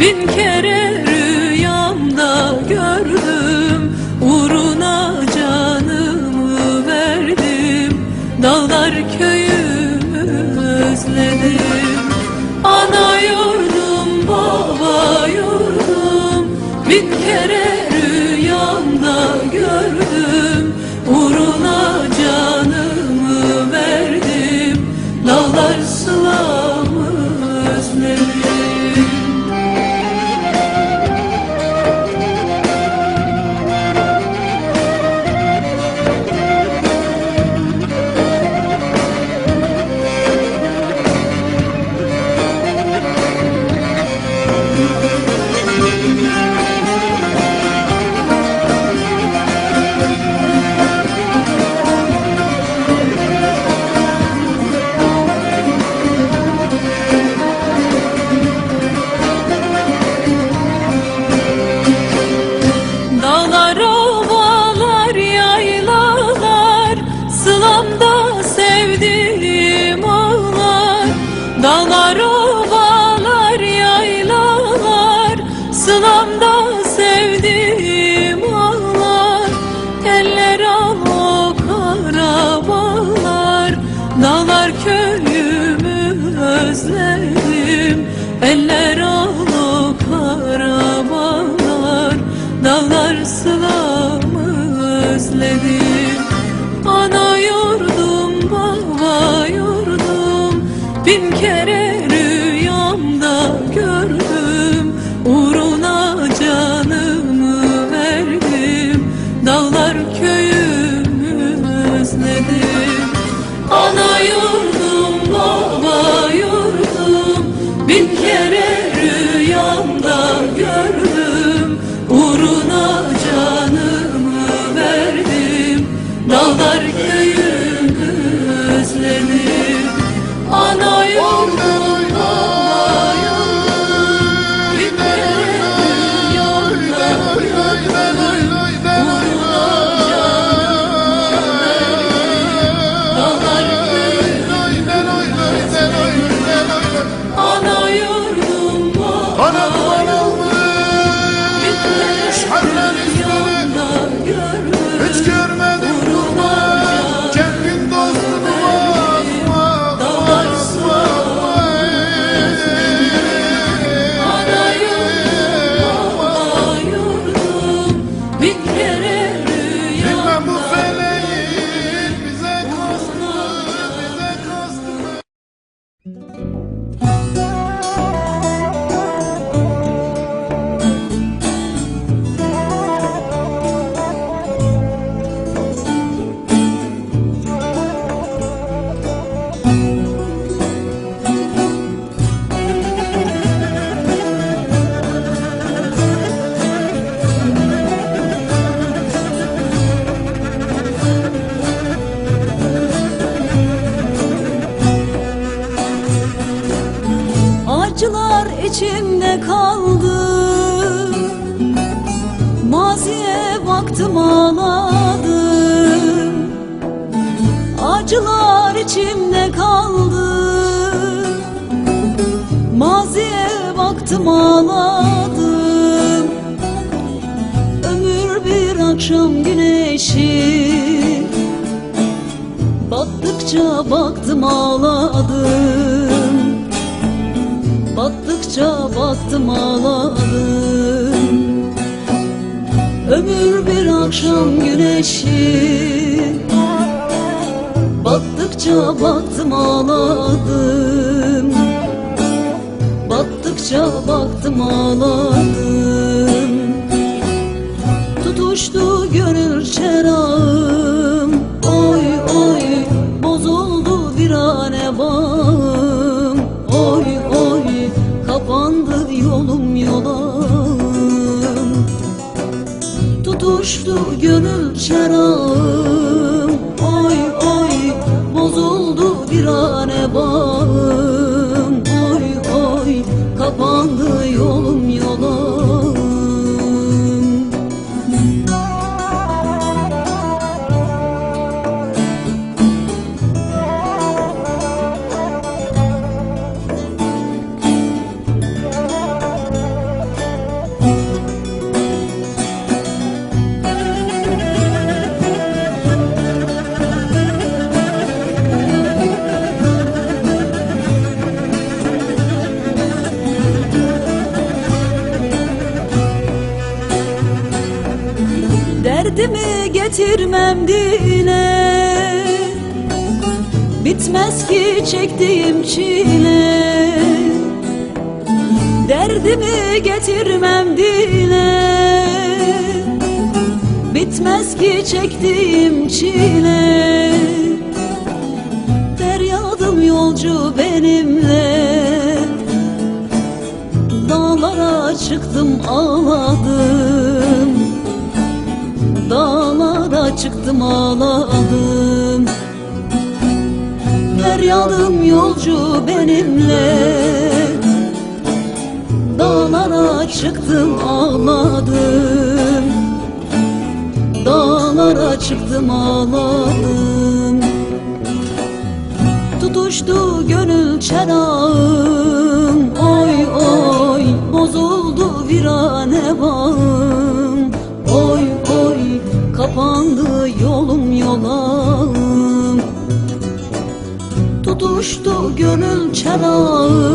bin kere kere rüyamda gördüm Uğruna canımı verdim Dağlar köyümü özledim. Ana yurdum, baba yurdum Bin Anam anam. içimde kaldı. Maziye baktım ağladım. Acılar içimde kaldı. Maziye baktım ağladım. Ömür bir akşam güneşi. Battıkça baktım ağladım. Baktıkça baktım ağladım. Ömür bir akşam güneşi Baktıkça baktım ağladım. Baktıkça baktım ağladım. Tutuştu gönül gönül şarabı Derdimi getirmem dile. Bitmez ki çektiğim çile. Derdimi getirmem dile. Bitmez ki çektiğim çile. Feryadım yolcu benimle. Dağlara çıktım ağladım Dağlara çıktım ağladım. Feryadım yolcu benimle. Dağlara çıktım ağladım. Dağlara çıktım ağladım. Tutuştu gönül çerağım gönül çerağım